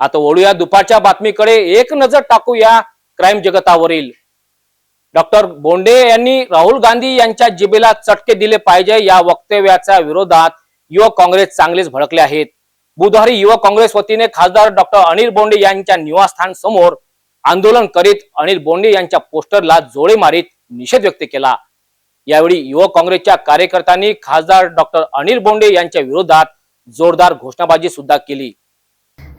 आता ओळूया दुपारच्या बातमीकडे. एक नजर टाकूया क्राईम जगतावरील. डॉक्टर बोंडे यांनी राहुल गांधी यांच्या जिबेला चटके दिले पाहिजे या वक्तव्याच्या विरोधात युवक काँग्रेस चांगलेच भडकले आहेत. बुधवारी युवक काँग्रेस वतीने खासदार डॉक्टर अनिल बोंडे यांच्या निवासस्थान समोर आंदोलन करीत अनिल बोंडे यांच्या पोस्टरला जोडे मारीत निषेध व्यक्त केला. यावेळी युवक काँग्रेसच्या कार्यकर्त्यांनी खासदार डॉक्टर अनिल बोंडे यांच्या विरोधात जोरदार घोषणाबाजी सुद्धा केली.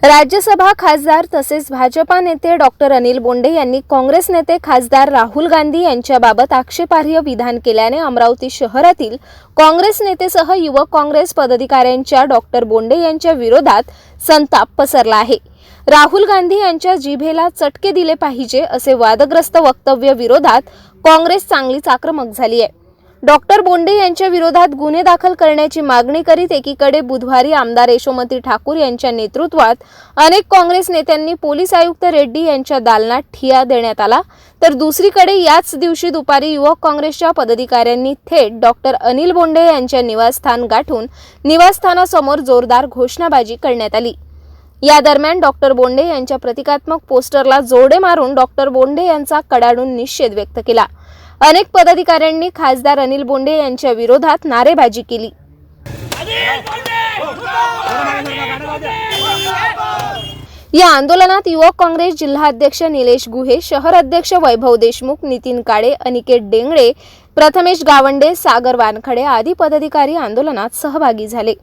राज्यसभा खासदार तसेच भाजपा नेते डॉक्टर अनिल बोंडे यांनी काँग्रेस नेते खासदार राहुल गांधी यांच्याबाबत आक्षेपार्ह विधान केल्याने अमरावती शहरातील काँग्रेस नेतेसह युवक काँग्रेस पदाधिकाऱ्यांच्या डॉक्टर बोंडे यांच्या विरोधात संताप पसरला आहे. राहुल गांधी यांच्या जिभेला चटके दिले पाहिजे असे वादग्रस्त वक्तव्य विरोधात काँग्रेस चांगलीच आक्रमक झाली आहे. डॉक्टर बोंडे यांच्या विरोधात गुन्हे दाखल करण्याची मागणी करीत एकीकडे बुधवारी आमदार यशोमती ठाकूर यांच्या नेतृत्वात अनेक काँग्रेस नेत्यांनी पोलीस आयुक्त रेड्डी यांच्या दालनात ठिया देण्यात आला. तर दुसरीकडे याच दिवशी दुपारी युवक काँग्रेसच्या पदाधिकाऱ्यांनी थेट डॉक्टर अनिल बोंडे यांच्या निवासस्थान गाठून निवासस्थानासमोर जोरदार घोषणाबाजी करण्यात आली. या दरम्यान डॉक्टर बोंडे यांच्या प्रतिकात्मक पोस्टरला जोडे मारून डॉक्टर बोंडे यांचा कडाडून निषेध व्यक्त केला. अनेक पदाधिकाऱ्यांनी खासदार अनिल बोंडे यांच्या विरोधात नारेबाजी केली. या आंदोलनात युवक काँग्रेस जिल्हाध्यक्ष निलेश गुहे शहर अध्यक्ष वैभव देशमुख नितीन काळे अनिकेत डेंगळे प्रथमेश गावंडे सागर वानखडे आदी पदाधिकारी आंदोलनात सहभागी झाले.